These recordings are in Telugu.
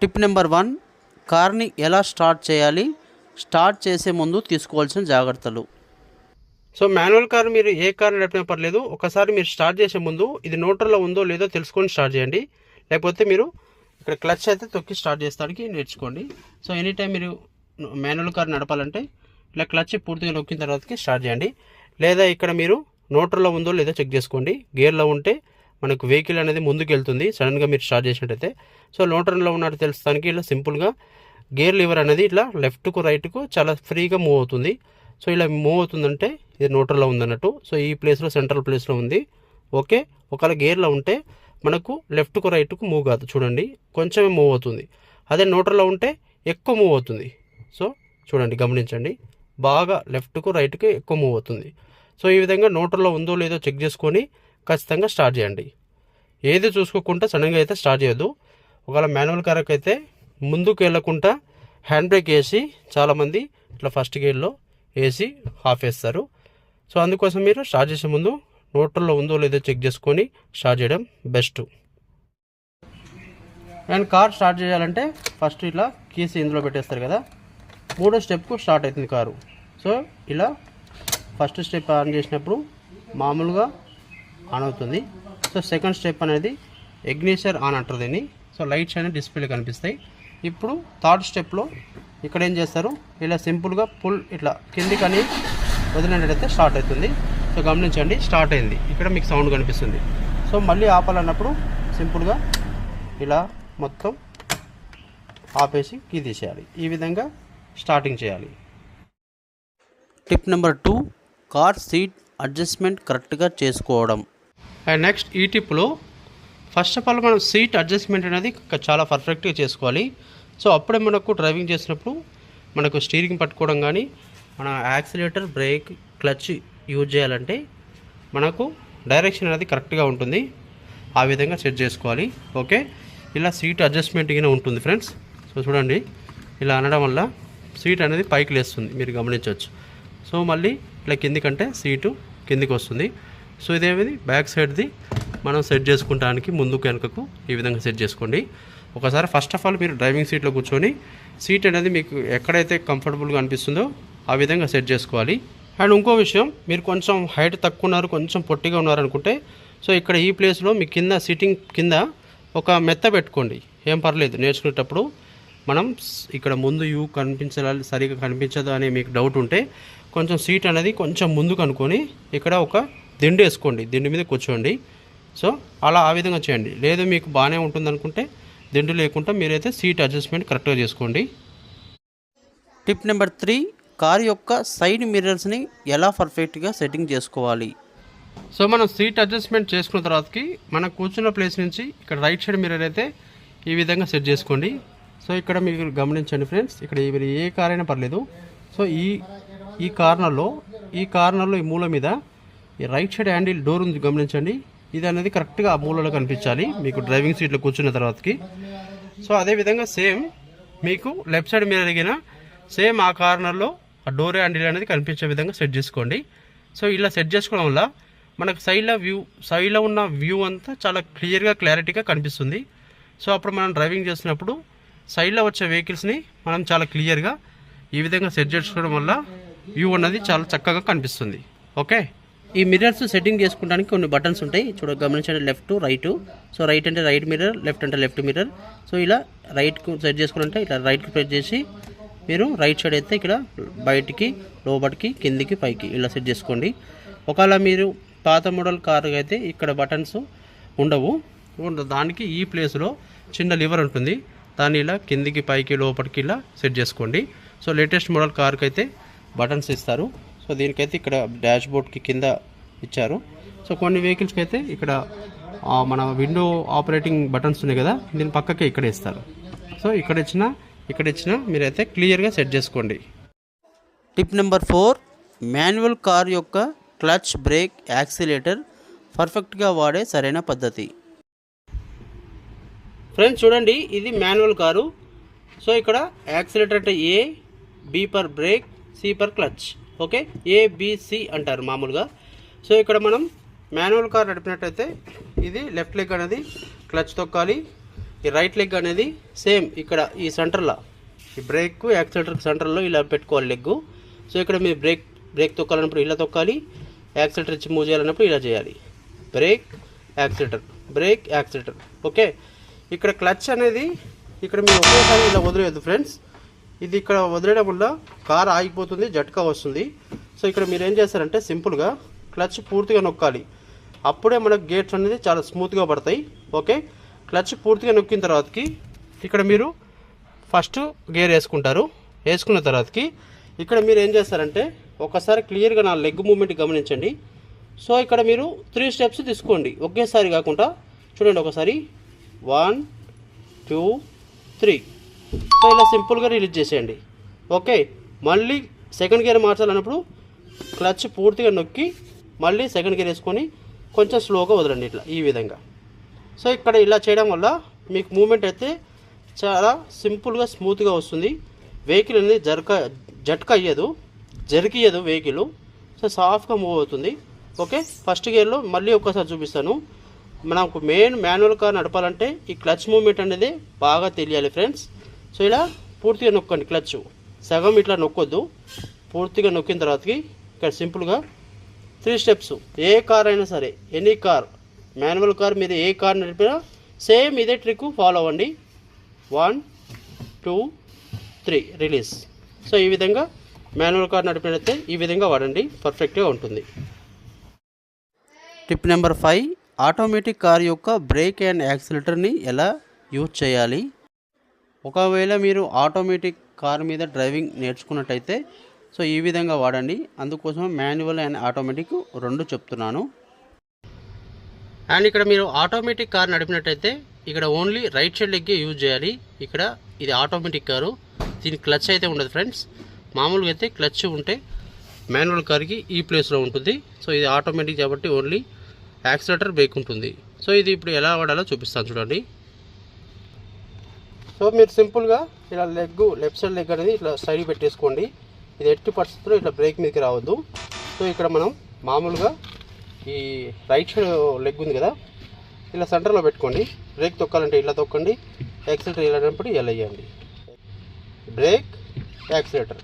టిప్ నెంబర్ వన్ కార్ని ఎలా స్టార్ట్ చేయాలి? స్టార్ట్ చేసే ముందు తీసుకోవాల్సిన జాగ్రత్తలు. సో మాన్యువల్ కార్ మీరు ఏ కార్ నడిపినా పర్లేదు ఒకసారి మీరు స్టార్ట్ చేసే ముందు ఇది నోటర్లో ఉందో లేదో తెలుసుకొని స్టార్ట్ చేయండి. లేకపోతే మీరు ఇక్కడ క్లచ్ అయితే తొక్కి స్టార్ట్ చేస్తానికి నేర్చుకోండి. సో ఎనీ టైం మీరు మాన్యువల్ కార్ నడపాలంటే ఇలా క్లచ్ పూర్తిగా నొక్కిన తర్వాతకి స్టార్ట్ చేయండి. లేదా ఇక్కడ మీరు నోటర్లో ఉందో లేదో చెక్ చేసుకోండి. గేర్లో ఉంటే మనకు వెహికల్ అనేది ముందుకు వెళ్తుంది సడన్గా మీరు స్టార్ట్ చేసినట్టయితే. సో నోటర్లో ఉన్నట్టు తెలుస్తానికి ఇలా సింపుల్గా గేర్ లివర్ అనేది ఇట్లా లెఫ్ట్కు రైట్కు చాలా ఫ్రీగా మూవ్ అవుతుంది. సో ఇలా మూవ్ అవుతుందంటే ఇది నోటర్లో ఉందన్నట్టు. సో ఈ ప్లేస్లో సెంట్రల్ ప్లేస్లో ఉంది. ఓకే ఒకవేళ గేర్లో ఉంటే మనకు లెఫ్ట్కు రైట్కు మూవ్ కాదు. చూడండి. కొంచెమే మూవ్ అవుతుంది. అదే నోటర్లో ఉంటే ఎక్కువ మూవ్ అవుతుంది. సో చూడండి గమనించండి. బాగా లెఫ్ట్కు రైట్కి ఎక్కువ మూవ్ అవుతుంది. సో ఈ విధంగా నోటర్లో ఉందో లేదో చెక్ చేసుకొని ఖచ్చితంగా స్టార్ట్ చేయండి. ఏది చూసుకోకుండా సడన్గా అయితే స్టార్ట్ చేయొద్దు. ఒకవేళ మాన్యువల్ కారకు అయితే ముందుకు వెళ్ళకుండా హ్యాండ్ బ్రేక్ వేసి చాలామంది ఇట్లా ఫస్ట్ గేర్లో వేసి ఆఫ్ వేస్తారు. సో అందుకోసం మీరు స్టార్ట్ చేసే ముందు నోటర్లో ఉందో లేదో చెక్ చేసుకొని స్టార్ట్ చేయడం బెస్ట్. అండ్ కార్ స్టార్ట్ చేయాలంటే ఫస్ట్ ఇట్లా కీస్ ఇందులో పెట్టేస్తారు కదా. మూడో స్టెప్కు స్టార్ట్ అవుతుంది కారు. సో ఇలా ఫస్ట్ స్టెప్ ఆన్ చేసినప్పుడు మామూలుగా ఆన్ అవుతుంది. సో సెకండ్ స్టెప్ అనేది ఎగ్నిషర్ ఆన్ అంటారు దీన్ని. సో లైట్స్ అనేది డిస్ప్లేలో కనిపిస్తాయి. ఇప్పుడు థర్డ్ స్టెప్లో ఇక్కడ ఏం చేస్తారు? ఇలా సింపుల్గా పుల్ ఇట్లా కిందికి అని వదిలినట్టయితే స్టార్ట్ అవుతుంది. సో గమనించండి స్టార్ట్ అయింది. ఇక్కడ మీకు సౌండ్ కనిపిస్తుంది. సో మళ్ళీ ఆపాలన్నప్పుడు సింపుల్గా ఇలా మొత్తం ఆపేసి కీ తీసేయాలి. ఈ విధంగా స్టార్టింగ్ చేయాలి. Tip number two car seat adjustment కరెక్ట్గా చేసుకోవడం. అండ్ నెక్స్ట్ ఈ టిప్లో ఫస్ట్ ఆఫ్ ఆల్ మనం సీట్ అడ్జస్ట్మెంట్ అనేది చాలా పర్ఫెక్ట్గా చేసుకోవాలి. సో అప్పుడే మనకు డ్రైవింగ్ చేసినప్పుడు మనకు స్టీరింగ్ పట్టుకోవడం కానీ మన యాక్సిలేటర్ బ్రేక్ క్లచ్ యూజ్ చేయాలంటే మనకు డైరెక్షన్ అనేది కరెక్ట్గా ఉంటుంది. ఆ విధంగా సెట్ చేసుకోవాలి. ఓకే ఇలా సీట్ అడ్జస్ట్మెంట్ కింద ఉంటుంది ఫ్రెండ్స్ సో చూడండి. ఇలా అనడం వల్ల సీట్ అనేది పైకి లేస్తుంది. మీరు గమనించవచ్చు. సో మళ్ళీ ఇలా కిందికంటే సీటు కిందికి వస్తుంది. సో ఇదేమిది? బ్యాక్ సైడ్ది మనం సెట్ చేసుకుంటానికి ముందుకు వెనుకకు ఈ విధంగా సెట్ చేసుకోండి. ఒకసారి ఫస్ట్ ఆఫ్ ఆల్ మీరు డ్రైవింగ్ సీట్లో కూర్చొని సీట్ అనేది మీకు ఎక్కడైతే కంఫర్టబుల్గా అనిపిస్తుందో ఆ విధంగా సెట్ చేసుకోవాలి. అండ్ ఇంకో విషయం మీరు కొంచెం హైట్ తక్కువ ఉన్నారు కొంచెం పొట్టిగా ఉన్నారు అనుకుంటే సో ఇక్కడ ఈ ప్లేస్లో మీ కింద సిట్టింగ్ కింద ఒక మెత్త పెట్టుకోండి. ఏం పర్లేదు నేర్చుకునేటప్పుడు మనం ఇక్కడ ముందు యూ కనిపించాలి సరిగా కనిపించదు అనే మీకు డౌట్ ఉంటే కొంచెం సీట్ అనేది కొంచెం ముందుకు అనుకొని ఇక్కడ ఒక దిండు వేసుకోండి దిండు మీద కూర్చోండి. సో అలా ఆ విధంగా చేయండి. లేదు మీకు బాగానే ఉంటుంది అనుకుంటే దిండు లేకుండా మీరైతే సీట్ అడ్జస్ట్మెంట్ కరెక్ట్గా చేసుకోండి. టిప్ నెంబర్ త్రీ కారు యొక్క సైడ్ మిర్రర్స్ని ఎలా పర్ఫెక్ట్గా సెట్టింగ్ చేసుకోవాలి? సో మనం సీట్ అడ్జస్ట్మెంట్ చేసుకున్న తర్వాతకి మనం కూర్చున్న ప్లేస్ నుంచి ఇక్కడ రైట్ సైడ్ మిర్రర్ అయితే ఈ విధంగా సెట్ చేసుకోండి. సో ఇక్కడ మీరు గమనించండి ఫ్రెండ్స్ ఇక్కడ మీరు ఏ కార్ అయినా పర్లేదు. సో ఈ ఈ కార్నర్లో ఈ కార్నర్లో ఈ మూల మీద ఈ రైట్ సైడ్ హ్యాండిల్ డోర్ ఉంది గమనించండి. ఇది అనేది కరెక్ట్గా ఆ మూలలో కనిపించాలి. మీకు డ్రైవింగ్ సీట్లో కూర్చున్న తర్వాతకి. సో అదే విధంగా సేమ్ మీకు లెఫ్ట్ సైడ్ మిర్రర్ అడిగిన సేమ్ ఆ కార్నర్లో ఆ డోర్ హ్యాండిల్ అనేది కనిపించే విధంగా సెట్ చేసుకోండి. సో ఇలా సెట్ చేసుకోవడం వల్ల మనకు సైడ్లో వ్యూ సైడ్లో ఉన్న వ్యూ అంతా చాలా క్లియర్గా క్లారిటీగా కనిపిస్తుంది. సో అప్పుడు మనం డ్రైవింగ్ చేసినప్పుడు సైడ్లో వచ్చే వెహికల్స్ని మనం చాలా క్లియర్గా ఈ విధంగా సెట్ చేసుకోవడం వల్ల వ్యూ అన్నది చాలా చక్కగా కనిపిస్తుంది. ఓకే ఈ మిర్రర్స్ సెట్టింగ్ చేసుకోవడానికి కొన్ని బటన్స్ ఉంటాయి. చూడ గమనించండి లెఫ్ట్ రైట్ సో రైట్ అంటే రైట్ మిర్రర్ లెఫ్ట్ అంటే లెఫ్ట్ మిర్రర్ సో ఇలా రైట్కు సెట్ చేసుకోవాలంటే ఇట్లా రైట్కి ప్రెస్ చేసి మీరు రైట్ సైడ్ అయితే ఇక్కడ బయటికి లోబట్కి కిందికి పైకి ఇలా సెట్ చేసుకోండి. ఒకవేళ మీరు పాత మోడల్ కార్ అయితే ఇక్కడ బటన్స్ ఉండవు. దానికి ఈ ప్లేస్లో చిన్న లివర్ ఉంటుంది. దాన్ని ఇలా కిందికి పైకి లోపలికి ఇలా సెట్ చేసుకోండి. సో లేటెస్ట్ మోడల్ కార్కి అయితే బటన్స్ ఇస్తారు. సో దీనికైతే ఇక్కడ డాష్ బోర్డ్కి కింద ఇచ్చారు. సో కొన్ని వెహికల్స్కి అయితే ఇక్కడ మన విండో ఆపరేటింగ్ బటన్స్ ఉన్నాయి కదా దీని పక్కకే ఇక్కడ ఇస్తారు. సో ఇక్కడ ఇచ్చిన ఇక్కడ ఇచ్చిన మీరైతే క్లియర్గా సెట్ చేసుకోండి. Tip number four manual car యొక్క క్లచ్ బ్రేక్ యాక్సిలేటర్ పర్ఫెక్ట్గా వాడే సరైన పద్ధతి. ఫ్రెండ్స్ చూడండి ఇది మాన్యువల్ కారు. సో ఇక్కడ యాక్సిలేటర్ అంటే A B for brake C for clutch. Okay? ABC అంటారు మామూలుగా. సో ఇక్కడ మనం మాన్యువల్ కార్ నడిపినట్టయితే ఇది లెఫ్ట్ లెగ్ అనేది క్లచ్ తొక్కాలి. ఈ రైట్ లెగ్ అనేది సేమ్ ఇక్కడ ఈ సెంటర్లో. ఈ బ్రేక్ యాక్సిలేటర్ సెంటర్లో ఇలా పెట్టుకోవాలి లెగ్ సో ఇక్కడ మీరు బ్రేక్ బ్రేక్ తొక్కాలన్నప్పుడు ఇలా తొక్కాలి. యాక్సిలేటర్ ఇచ్చి మూవ్ చేయాలన్నప్పుడు ఇలా చేయాలి. Brake accelerator brake accelerator. Okay? ఇక్కడ క్లచ్ అనేది ఇక్కడ మీరు ఒకేసారి ఇలా వదిలేయద్దు ఫ్రెండ్స్. ఇది ఇక్కడ వదిలేయడం వల్ల కార్ ఆగిపోతుంది జట్కా వస్తుంది. సో ఇక్కడ మీరు ఏం చేస్తారంటే సింపుల్గా క్లచ్ పూర్తిగా నొక్కాలి. అప్పుడే మనకు గేట్స్ అనేది చాలా స్మూత్గా పడతాయి. ఓకే? క్లచ్ పూర్తిగా నొక్కిన తర్వాతకి ఇక్కడ మీరు ఫస్ట్ గేర్ వేసుకుంటారు. వేసుకున్న తర్వాతకి ఇక్కడ మీరు ఏం చేస్తారంటే ఒకసారి క్లియర్గా నా లెగ్ మూమెంట్ గమనించండి. సో ఇక్కడ మీరు త్రీ స్టెప్స్ తీసుకోండి. ఒకేసారి కాకుండా చూడండి ఒకసారి. One two three. సో ఇలా సింపుల్గా రిలీజ్ చేసేయండి. ఓకే మళ్ళీ సెకండ్ గేర్ మార్చాలన్నప్పుడు క్లచ్ పూర్తిగా నొక్కి మళ్ళీ సెకండ్ గేర్ వేసుకొని కొంచెం స్లోగా వదలండి ఇట్లా ఈ విధంగా. సో ఇక్కడ ఇలా చేయడం వల్ల మీకు మూమెంట్ అయితే చాలా సింపుల్గా స్మూత్గా వస్తుంది. వెహికల్ అనేది జరక జట్క అయ్యదు జరికియదు వెహికల్. సో సాఫ్ట్గా మూవ్ అవుతుంది. ఓకే ఫస్ట్ గేర్లో మళ్ళీ ఒక్కసారి చూపిస్తాను. మనకు మెయిన్ మాన్యువల్ కార్ నడపాలంటే ఈ క్లచ్ మూమెంట్ అనేది బాగా తెలియాలి ఫ్రెండ్స్. సో ఇలా పూర్తిగా నొక్కండి క్లచ్. సగం ఇట్లా నొక్కొద్దు. పూర్తిగా నొక్కిన తర్వాతకి ఇక్కడ సింపుల్గా త్రీ స్టెప్స్. ఏ కార్ అయినా సరే ఎనీ కార్ మాన్యువల్ కార్ మీద ఏ కార్ నడిపినా సేమ్ ఇదే ట్రిక్ ఫాలో అవ్వండి. One two three release. So ఈ విధంగా మాన్యువల్ కార్ నడిపినైతే ఈ విధంగా వాడండి. పర్ఫెక్ట్గా ఉంటుంది. Tip number five automatic car యొక్క బ్రేక్ అండ్ యాక్సిలేటర్ని ఎలా యూజ్ చేయాలి? ఒకవేళ మీరు ఆటోమేటిక్ కార్ మీద డ్రైవింగ్ నేర్చుకున్నట్టయితే సో ఈ విధంగా వాడండి. అందుకోసం మాన్యువల్ అండ్ ఆటోమేటిక్ రెండు చెప్తున్నాను. అండ్ ఇక్కడ మీరు ఆటోమేటిక్ కార్ నడిపినట్టయితే ఇక్కడ ఓన్లీ రైట్ సైడ్ లెగ్గే యూజ్ చేయాలి. ఇక్కడ ఇది ఆటోమేటిక్ కారు. దీని క్లచ్ అయితే ఉండదు ఫ్రెండ్స్. మామూలుగా అయితే క్లచ్ ఉంటే మాన్యువల్ కార్కి ఈ ప్లేస్లో ఉంటుంది. సో ఇది ఆటోమేటిక్ కాబట్టి ఓన్లీ యాక్సిలేటర్ బ్రేక్ ఉంటుంది. సో ఇది ఇప్పుడు ఎలా వాడాలో చూపిస్తాను చూడండి. సో మీరు సింపుల్గా ఇలా లెగ్ లెఫ్ట్ సైడ్ లెగ్ అనేది ఇట్లా సైడ్ పెట్టేసుకోండి. ఇది ఎట్టి పరిస్థితుల్లో ఇట్లా బ్రేక్ మీదకి రావద్దు. సో ఇక్కడ మనం మామూలుగా ఈ రైట్ సైడ్ లెగ్ ఉంది కదా ఇలా సెంటర్లో పెట్టుకోండి. బ్రేక్ తొక్కాలంటే ఇలా తొక్కండి యాక్సిలేటర్ వెళ్ళినప్పుడు ఇలా వేయండి. Brake accelerator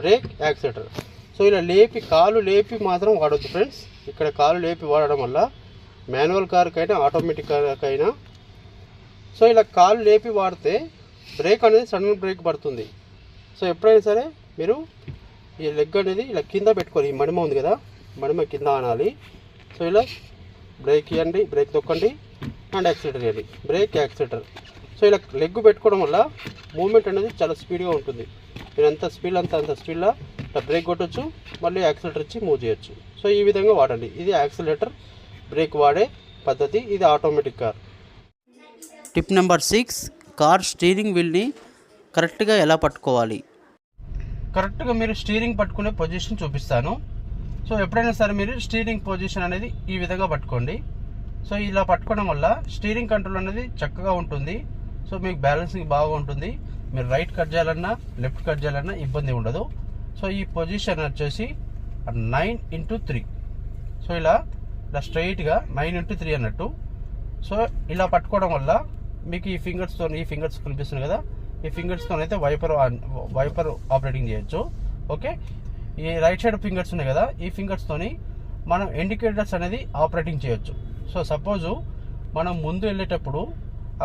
brake accelerator. So ఇలా లేపి కాలు లేపి మాత్రం వాడొద్దు ఫ్రెండ్స్. ఇక్కడ కాలు లేపి వాడడం వల్ల మాన్యువల్ కార్కైనా ఆటోమేటిక్ కార్కైనా సో ఇలా కాలు లేపి వాడితే బ్రేక్ అనేది సడన్ బ్రేక్ పడుతుంది. సో ఎప్పుడైనా సరే మీరు ఈ లెగ్ అనేది ఇలా కింద పెట్టుకోవాలి ఈ మడిమ ఉంది కదా మడిమ కింద అనాలి. సో ఇలా బ్రేక్ ఇవ్వండి బ్రేక్ తొక్కండి అండ్ యాక్సిలేటర్ ఇవ్వండి బ్రేక్ యాక్సిలేటర్. సో ఇలా లెగ్ పెట్టుకోవడం వల్ల మూమెంట్ అనేది చాలా స్పీడ్గా ఉంటుంది. మీరు ఎంత స్పీడ్ అంత అంత స్పీడ్లో ఇట్లా బ్రేక్ కొట్టచ్చు మళ్ళీ యాక్సిలేటర్ ఇచ్చి మూవ్ చేయొచ్చు. సో ఈ విధంగా వాడండి. ఇది యాక్సిలేటర్ బ్రేక్ వాడే పద్ధతి ఇది automatic car. Tip number six car steering వీల్ని కరెక్ట్గా ఎలా పట్టుకోవాలి? కరెక్ట్గా మీరు స్టీరింగ్ పట్టుకునే పొజిషన్ చూపిస్తాను. సో ఎప్పుడైనా సరే మీరు స్టీరింగ్ పొజిషన్ అనేది ఈ విధంగా పట్టుకోండి. సో ఇలా పట్టుకోవడం వల్ల స్టీరింగ్ కంట్రోల్ అనేది చక్కగా ఉంటుంది. సో మీకు బ్యాలెన్సింగ్ బాగా ఉంటుంది. మీరు రైట్ కట్ చేయాలన్నా లెఫ్ట్ కట్ చేయాలన్నా ఇబ్బంది ఉండదు. సో ఈ పొజిషన్ వచ్చేసి నైన్ ఇంటూ త్రీ సో ఇలా ఇలా స్ట్రైట్గా నైన్ ఇంటూ త్రీ అన్నట్టు. సో ఇలా పట్టుకోవడం వల్ల మీకు ఈ ఫింగర్స్తో ఈ ఫింగర్స్ కనిపిస్తుంది కదా? ఈ ఫింగర్స్తో అయితే వైపర్ వైపర్ ఆపరేటింగ్ చేయొచ్చు. ఓకే? ఈ రైట్ సైడ్ ఫింగర్స్ ఉన్నాయి కదా? ఈ ఫింగర్స్తోని మనం ఇండికేటర్స్ అనేది ఆపరేటింగ్ చేయొచ్చు. సో సపోజు మనం ముందు వెళ్ళేటప్పుడు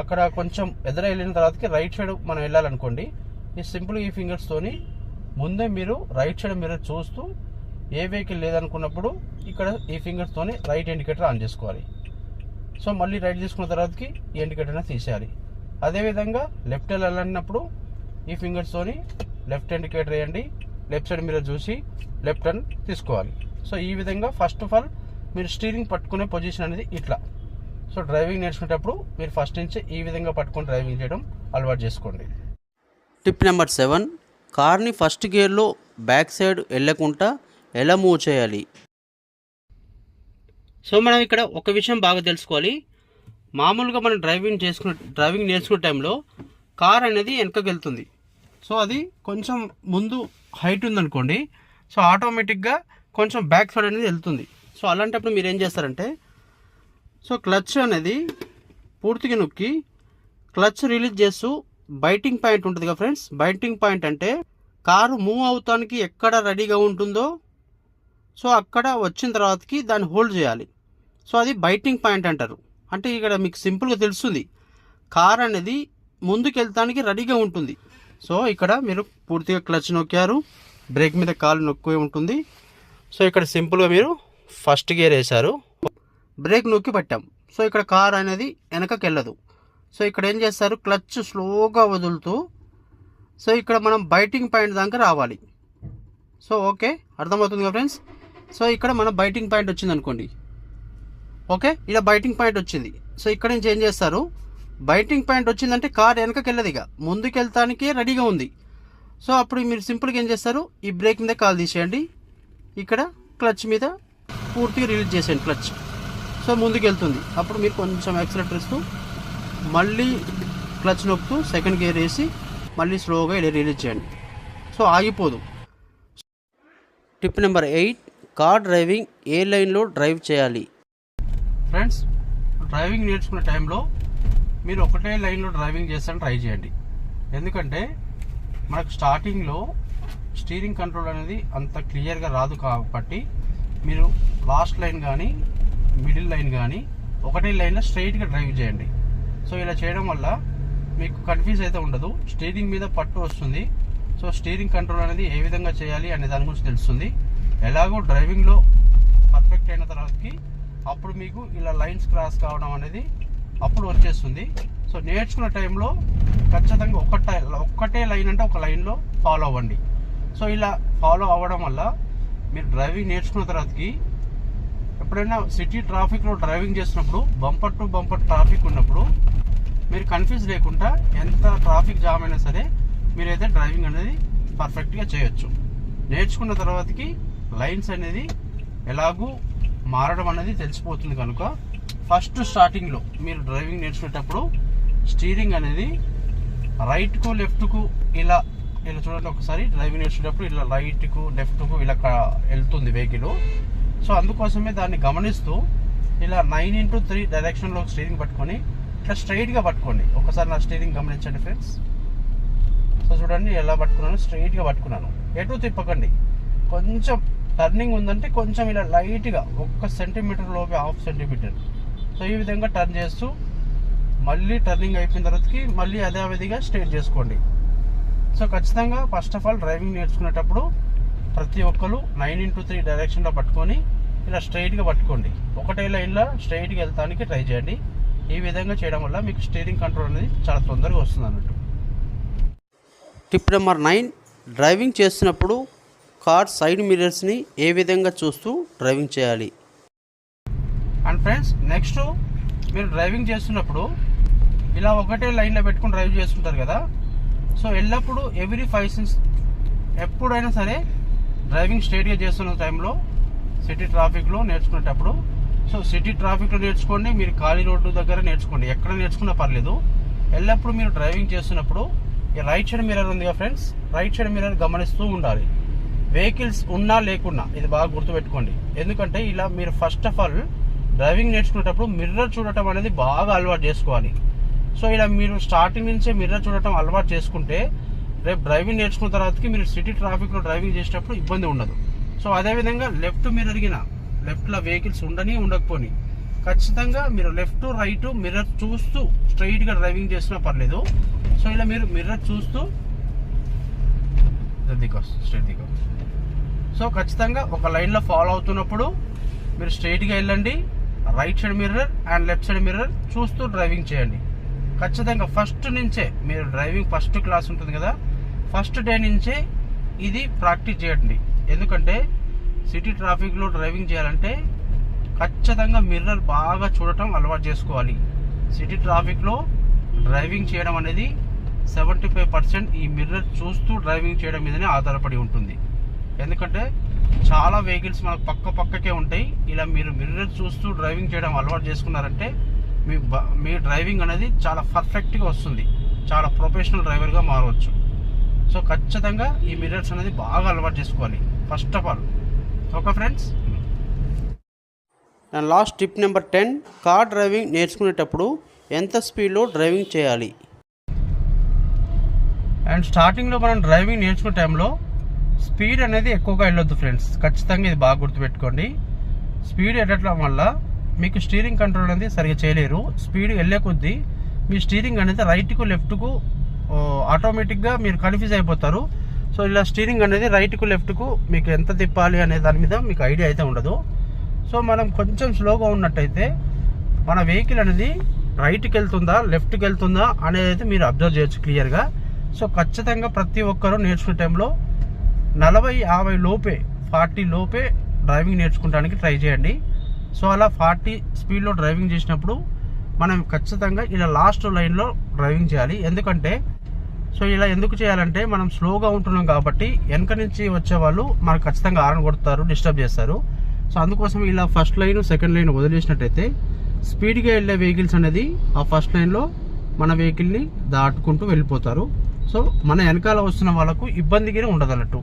అక్కడ కొంచెం ఎదుర వెళ్ళిన తర్వాతకి రైట్ సైడ్ మనం వెళ్ళాలనుకోండి ఈ సింపుల్ ఈ ఫింగర్స్తోని ముందే మీరు రైట్ సైడ్ మీరు చూస్తూ ఏ వెహికల్ లేదనుకున్నప్పుడు ఇక్కడ ఈ ఫింగర్స్తోని రైట్ ఇండికేటర్ ఆన్ చేసుకోవాలి. సో మళ్ళీ రైట్ తీసుకున్న తర్వాతకి ఈ ఇండికేటర్ అనేది తీసేయాలి. అదేవిధంగా లెఫ్ట్ వెళ్ళాలన్నప్పుడు ఈ ఫింగర్స్తోని లెఫ్ట్ ఇండికేటర్ వేయండి. లెఫ్ట్ సైడ్ మీరు చూసి లెఫ్ట్ టర్న్ తీసుకోవాలి. సో ఈ విధంగా ఫస్ట్ ఆఫ్ ఆల్ మీరు స్టీరింగ్ పట్టుకునే పొజిషన్ అనేది ఇట్లా. సో డ్రైవింగ్ నేర్చుకునేటప్పుడు మీరు ఫస్ట్ నుంచి ఈ విధంగా పట్టుకొని డ్రైవింగ్ చేయడం అలవాటు చేసుకోండి. టిప్ నెంబర్ సెవెన్ కార్ని ఫస్ట్ గేర్లో బ్యాక్ సైడ్ వెళ్ళకుండా ఎలా మూవ్ చేయాలి? సో మనం ఇక్కడ ఒక విషయం బాగా తెలుసుకోవాలి. మామూలుగా మనం డ్రైవింగ్ చేసుకున్న డ్రైవింగ్ నేర్చుకునే టైంలో కార్ అనేది వెనకకి వెళ్తుంది. సో అది కొంచెం ముందు హైట్ ఉందనుకోండి సో ఆటోమేటిక్గా కొంచెం బ్యాక్ సైడ్ అనేది వెళ్తుంది. సో అలాంటప్పుడు మీరు ఏం చేస్తారంటే సో క్లచ్ అనేది పూర్తిగా నొక్కి క్లచ్ రిలీజ్ చేస్తూ బైటింగ్ పాయింట్ ఉంటుంది కదా ఫ్రెండ్స్. బైటింగ్ పాయింట్ అంటే కారు మూవ్ అవుతానికి ఎక్కడ రెడీగా ఉంటుందో సో అక్కడ వచ్చిన తర్వాతకి దాన్ని హోల్డ్ చేయాలి. సో అది బైటింగ్ పాయింట్ అంటారు. అంటే ఇక్కడ మీకు సింపుల్గా తెలుస్తుంది. కార్ అనేది ముందుకు వెళ్తానికి రెడీగా ఉంటుంది. సో ఇక్కడ మీరు పూర్తిగా క్లచ్ నొక్కారు. బ్రేక్ మీద కాలు నొక్కి ఉంటుంది. సో ఇక్కడ సింపుల్గా మీరు ఫస్ట్ గేర్ వేశారు. బ్రేక్ నొక్కి పట్టాం. సో ఇక్కడ కార్ అనేది వెనకకి వెళ్ళదు సో ఇక్కడ ఏం చేస్తారు? క్లచ్ స్లోగా వదులుతూ సో ఇక్కడ మనం బైటింగ్ పాయింట్ దాకా రావాలి. సో ఓకే అర్థమవుతుంది కదా ఫ్రెండ్స్? సో ఇక్కడ మన బైటింగ్ పాయింట్ వచ్చింది అనుకోండి. ఓకే ఇలా బైటింగ్ పాయింట్ వచ్చింది. సో ఇక్కడ నుంచి ఏం చేస్తారు? బైటింగ్ పాయింట్ వచ్చిందంటే కార్ వెనకకి వెళ్ళదు ఇక. ముందుకు వెళ్తానికే రెడీగా ఉంది. సో అప్పుడు మీరు సింపుల్గా ఏం చేస్తారు? ఈ బ్రేక్ మీద కాల్ తీసేయండి. ఇక్కడ క్లచ్ మీద పూర్తిగా రిలీజ్ చేసేయండి క్లచ్ సో ముందుకు వెళ్తుంది అప్పుడు మీరు కొంచెం యాక్సిలేటర్ ఇస్తూ మళ్ళీ క్లచ్ నొక్కుతూ సెకండ్ గేర్ వేసి మళ్ళీ స్లోగా ఇలా రిలీజ్ చేయండి. సో ఆగిపోదు. Tip number eight car driving ఏ లైన్లో డ్రైవ్ చేయాలి? ఫ్రెండ్స్ డ్రైవింగ్ నేర్చుకునే టైంలో మీరు ఒకటే లైన్లో డ్రైవింగ్ చేస్తాను ట్రై చేయండి. ఎందుకంటే మనకు స్టార్టింగ్లో స్టీరింగ్ కంట్రోల్ అనేది అంత క్లియర్గా రాదు కాబట్టి మీరు లాస్ట్ లైన్ కానీ మిడిల్ లైన్ కానీ ఒకటే లైన్లో స్ట్రైట్గా డ్రైవ్ చేయండి. సో ఇలా చేయడం వల్ల మీకు కన్ఫ్యూజ్ అయితే ఉండదు. స్టీరింగ్ మీద పట్టు వస్తుంది. సో స్టీరింగ్ కంట్రోల్ అనేది ఏ విధంగా చేయాలి అనే దాని గురించి తెలుస్తుంది. ఎలాగో డ్రైవింగ్లో పర్ఫెక్ట్ అయిన తర్వాతకి అప్పుడు మీకు ఇలా లైన్స్ క్రాస్ కావడం అనేది అప్పుడు వచ్చేస్తుంది. సో నేర్చుకున్న టైంలో ఖచ్చితంగా ఒక్కటే ఒక్కటే లైన్ అంటే ఒక లైన్లో ఫాలో అవ్వండి. సో ఇలా ఫాలో అవ్వడం వల్ల మీరు డ్రైవింగ్ నేర్చుకున్న తర్వాతకి ఎప్పుడైనా సిటీ ట్రాఫిక్లో డ్రైవింగ్ చేసినప్పుడు బంపర్ టు బంపర్ ట్రాఫిక్ ఉన్నప్పుడు మీరు కన్ఫ్యూజ్ లేకుండా ఎంత ట్రాఫిక్ జామ్ అయినా సరే మీరైతే డ్రైవింగ్ అనేది పర్ఫెక్ట్గా చేయొచ్చు. నేర్చుకున్న తర్వాతకి లైన్స్ అనేది ఎలాగూ మారడం అనేది తెలిసిపోతుంది కనుక ఫస్ట్ స్టార్టింగ్లో మీరు డ్రైవింగ్ నేర్చుకునేటప్పుడు స్టీరింగ్ అనేది రైట్కు లెఫ్ట్కు ఇలా ఇలా చూడండి ఒకసారి డ్రైవింగ్ నేర్చుకునేటప్పుడు ఇలా రైట్కు లెఫ్ట్కు ఇలా వెళ్తుంది వెహికల్. సో అందుకోసమే దాన్ని గమనిస్తూ ఇలా నైన్ ఇంటూ త్రీ డైరెక్షన్లో స్టీరింగ్ పట్టుకొని ఇట్లా స్ట్రైట్గా పట్టుకోండి. ఒకసారి నా స్టీరింగ్ గమనించండి ఫ్రెండ్స్. సో చూడండి ఎలా పట్టుకున్నాను స్ట్రైట్గా పట్టుకున్నాను. ఎటు తిప్పకండి. కొంచెం టర్నింగ్ ఉందంటే కొంచెం ఇలా లైట్గా ఒక్క సెంటీమీటర్ లోపే హాఫ్ సెంటీమీటర్. సో ఈ విధంగా టర్న్ చేస్తూ మళ్ళీ టర్నింగ్ అయిపోయిన తర్వాతకి మళ్ళీ అదే విధిగా చేసుకోండి. సో ఖచ్చితంగా ఫస్ట్ ఆఫ్ ఆల్ డ్రైవింగ్ నేర్చుకునేటప్పుడు ప్రతి ఒక్కరు నైన్ ఇంటూ త్రీ డైరెక్షన్లో పట్టుకొని ఇలా స్ట్రైట్గా పట్టుకోండి. ఒకటే లైన్లో స్ట్రైట్గా వెళ్తానికి ట్రై చేయండి. ఈ విధంగా చేయడం వల్ల మీకు స్టీరింగ్ కంట్రోల్ అనేది చాలా తొందరగా వస్తుంది అన్నట్టు. టిప్ నెంబర్ నైన్ డ్రైవింగ్ చేస్తున్నప్పుడు కార్ సైడ్ మిర్రర్స్ని ఏ విధంగా చూస్తూ డ్రైవింగ్ చేయాలి? అండ్ ఫ్రెండ్స్ నెక్స్ట్ మీరు డ్రైవింగ్ చేస్తున్నప్పుడు ఇలా ఒకటే లైన్లో పెట్టుకుని డ్రైవ్ చేస్తుంటారు కదా. సో ఎల్లప్పుడూ ఎవ్రీ ఫైవ్ సిన్స్ ఎప్పుడైనా సరే డ్రైవింగ్ స్ట్రైట్గా చేస్తున్న టైంలో సిటీ ట్రాఫిక్లో నేర్చుకునేటప్పుడు సో సిటీ ట్రాఫిక్లో నేర్చుకోండి మీరు ఖాళీ రోడ్డు దగ్గర నేర్చుకోండి. ఎక్కడ నేర్చుకున్నా పర్లేదు. ఎల్లప్పుడూ మీరు డ్రైవింగ్ చేస్తున్నప్పుడు రైట్ సైడ్ మిర్రర్ ఉంది కదా ఫ్రెండ్స్ రైట్ సైడ్ మిర్రర్ గమనిస్తూ ఉండాలి. వెహికల్స్ ఉన్నా లేకున్నా ఇది బాగా గుర్తుపెట్టుకోండి. ఎందుకంటే ఇలా మీరు ఫస్ట్ ఆఫ్ ఆల్ డ్రైవింగ్ నేర్చుకునేటప్పుడు మిర్రర్ చూడటం అనేది బాగా అలవాటు చేసుకోవాలి. సో ఇలా మీరు స్టార్టింగ్ నుంచే మిర్రర్ చూడటం అలవాటు చేసుకుంటే రేపు డ్రైవింగ్ నేర్చుకున్న తర్వాతకి మీరు సిటీ ట్రాఫిక్లో డ్రైవింగ్ చేసేటప్పుడు ఇబ్బంది ఉండదు. సో అదేవిధంగా లెఫ్ట్ మిర్రర్గిన లెఫ్ట్లో వెహికల్స్ ఉండని ఉండకపోని ఖచ్చితంగా మీరు లెఫ్ట్ రైట్ మిర్రర్ చూస్తూ స్ట్రైట్గా డ్రైవింగ్ చేసినా పర్లేదు. సో ఇలా మీరు మిర్రర్ చూస్తూ దిగో స్ట్రైట్ దిగో. సో ఖచ్చితంగా ఒక లైన్లో ఫాలో అవుతున్నప్పుడు మీరు స్ట్రైట్గా వెళ్ళండి right side mirror and left side mirror చూస్తూ డ్రైవింగ్ చేయండి. ఖచ్చితంగా ఫస్ట్ నుంచే మీరు డ్రైవింగ్ ఫస్ట్ క్లాస్ ఉంటుంది కదా ఫస్ట్ డే నుంచే ఇది ప్రాక్టీస్ చేయండి. ఎందుకంటే సిటీ ట్రాఫిక్లో డ్రైవింగ్ చేయాలంటే ఖచ్చితంగా మిర్రర్ బాగా చూడటం అలవాటు చేసుకోవాలి. సిటీ ట్రాఫిక్లో డ్రైవింగ్ చేయడం అనేది సెవెంటీ ఫైవ్ పర్సెంట్ ఈ మిర్రర్ చూస్తూ డ్రైవింగ్ చేయడం మీదనే ఆధారపడి ఉంటుంది. ఎందుకంటే చాలా వెహికల్స్ మనకు పక్క పక్కకే ఉంటాయి. ఇలా మీరు మిర్రర్ చూస్తూ డ్రైవింగ్ చేయడం అలవాటు చేసుకున్నారంటే మీ బ- మీ డ్రైవింగ్ అనేది చాలా పర్ఫెక్ట్గా వస్తుంది. చాలా ప్రొఫెషనల్ డ్రైవర్గా మారవచ్చు. సో ఖచ్చితంగా ఈ మిర్రర్స్ అనేది బాగా అలవాటు చేసుకోవాలి. First of all. Okay friends? And last tip number ten. Car driving నేర్చుకునేటప్పుడు ఎంత స్పీడ్లో డ్రైవింగ్ చేయాలి? అండ్ స్టార్టింగ్లో మనం డ్రైవింగ్ నేర్చుకునే టైంలో స్పీడ్ అనేది ఎక్కువగా వెళ్ళొద్దు ఫ్రెండ్స్. ఖచ్చితంగా ఇది బాగా గుర్తుపెట్టుకోండి. స్పీడ్ వెళ్ళటం వల్ల మీకు స్టీరింగ్ కంట్రోల్ అనేది సరిగా చేయలేరు. స్పీడ్ వెళ్ళే కొద్దీ మీ స్టీరింగ్ అనేది రైట్కు లెఫ్ట్కు ఆటోమేటిక్గా మీరు కన్ఫ్యూజ్ అయిపోతారు. సో ఇలా స్టీరింగ్ అనేది రైట్కు లెఫ్ట్కు మీకు ఎంత తిప్పాలి అనే దాని మీద మీకు ఐడియా అయితే ఉండదు. సో మనం కొంచెం స్లోగా ఉన్నట్టయితే మన వెహికల్ అనేది రైట్కి వెళ్తుందా లెఫ్ట్కి వెళ్తుందా అనేది అయితే మీరు అబ్జర్వ్ చేయొచ్చు క్లియర్గా. సో ఖచ్చితంగా ప్రతి ఒక్కరూ నేర్చుకునే టైంలో నలభై యాభై లోపే ఫార్టీ లోపే డ్రైవింగ్ నేర్చుకోవడానికి ట్రై చేయండి. సో అలా ఫార్టీ స్పీడ్లో డ్రైవింగ్ చేసినప్పుడు మనం ఖచ్చితంగా ఇలా లాస్ట్ లైన్లో డ్రైవింగ్ చేయాలి. ఎందుకంటే సో ఇలా ఎందుకు చేయాలంటే మనం స్లోగా ఉంటున్నాం కాబట్టి వెనక నుంచి వచ్చే వాళ్ళు మనకు ఖచ్చితంగా ఆరన్ కొడతారు డిస్టర్బ్ చేస్తారు. సో అందుకోసం ఇలా ఫస్ట్ లైన్ సెకండ్ లైన్ వదిలేసినట్టయితే స్పీడ్గా వెళ్ళే వెహికల్స్ అనేది ఆ ఫస్ట్ లైన్లో మన వెహికల్ని దాటుకుంటూ వెళ్ళిపోతారు. సో మన వెనకాల వస్తున్న వాళ్ళకు ఇబ్బందిగానే ఉండదు అన్నట్టు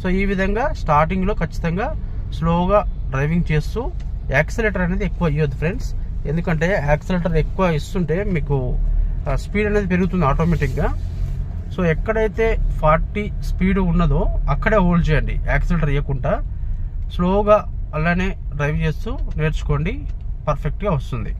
సో ఈ విధంగా స్టార్టింగ్లో ఖచ్చితంగా స్లోగా డ్రైవింగ్ చేస్తూ యాక్సిలేటర్ అనేది ఎక్కువ ఇవ్వద్దు ఫ్రెండ్స్ ఎందుకంటే యాక్సిలేటర్ ఎక్కువ ఇస్తుంటే మీకు స్పీడ్ అనేది పెరుగుతుంది ఆటోమేటిక్గా సో ఎక్కడైతే ఫార్టీ స్పీడ్ ఉన్నదో అక్కడే హోల్డ్ చేయండి యాక్సిలేటర్ ఇవ్వకుండా స్లోగా అలానే డ్రైవ్ చేస్తూ నేర్చుకోండి పర్ఫెక్ట్గా వస్తుంది.